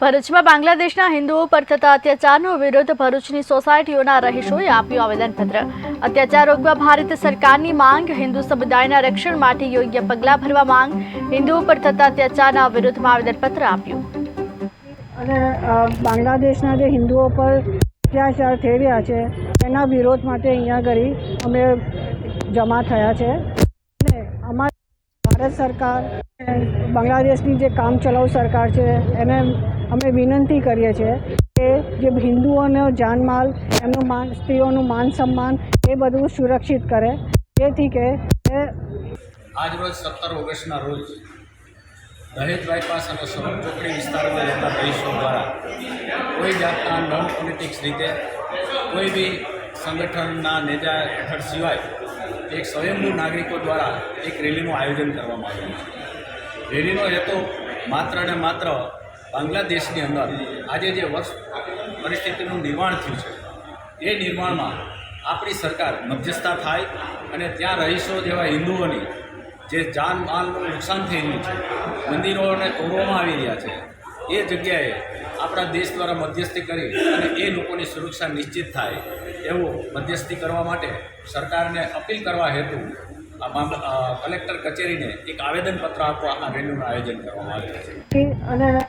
ભરૂચમાં બાંગ્લાદેશના હિન્દુઓ પર થતા અત્યાચારનો વિરોધ ભરૂચની સોસાયટીઓના રહીશોએ આપ્યું આવેદનપત્ર. અત્યાચાર રોકવા ભારત સરકારની માંગ, હિન્દુ સમુદાયના રક્ષણ માટે યોગ્ય પગલાં ભરવા માંગ, હિન્દુઓ પર થતા અત્યાચારના વિરોધમાં આવેદનપત્ર આપ્યું. અને બાંગ્લાદેશના જે હિન્દુઓ પર અત્યાચાર થઈ રહ્યા છે, એના વિરોધ માટે અહીંયા ઘડી અમે જમા થયા છે. અને અમારી ભારત સરકાર બાંગ્લાદેશની જે કામચલાઉ સરકાર છે, એને અમે વિનંતી કરીએ છીએ કે જે હિન્દુઓનો જાનમાલ, એમનું માન, સ્ત્રીઓનું માન સન્માન, એ બધું સુરક્ષિત કરે. જેથી કે એ આજરોજ સત્તર ઓગસ્ટના રોજ દહેજ બાયપાસ અને સરોજ ચોકડી વિસ્તારમાં રહેતા રહીશો દ્વારા કોઈ જાતના નોન પોલિટિક્સ રીતે કોઈ બી સંગઠનના નેજા હેઠળ સિવાય એક સ્વયંભૂ નાગરિકો દ્વારા એક રેલીનું આયોજન કરવામાં આવ્યું છે. રેલીનો હેતુ માત્ર ને માત્ર બાંગ્લાદેશની અંદર આજે જે વર્ષ પરિસ્થિતિનું નિર્માણ થયું છે, એ નિર્માણમાં આપણી સરકાર મધ્યસ્થતા થાય અને ત્યાં રહીશો જેવા હિન્દુઓની જે જાન માલનું નુકસાન રહ્યું છે મંદિરોને તોડવામાં આવી રહ્યા છે, એ જગ્યાએ આપણા દેશ દ્વારા મધ્યસ્થી કરી અને એ લોકોની સુરક્ષા નિશ્ચિત થાય એવું મધ્યસ્થી કરવા માટે સરકારને અપીલ કરવા હેતુ કલેક્ટર કચેરીને એક આવેદનપત્ર આપવા આ રેલીનું આયોજન કરવામાં આવ્યું છે. અને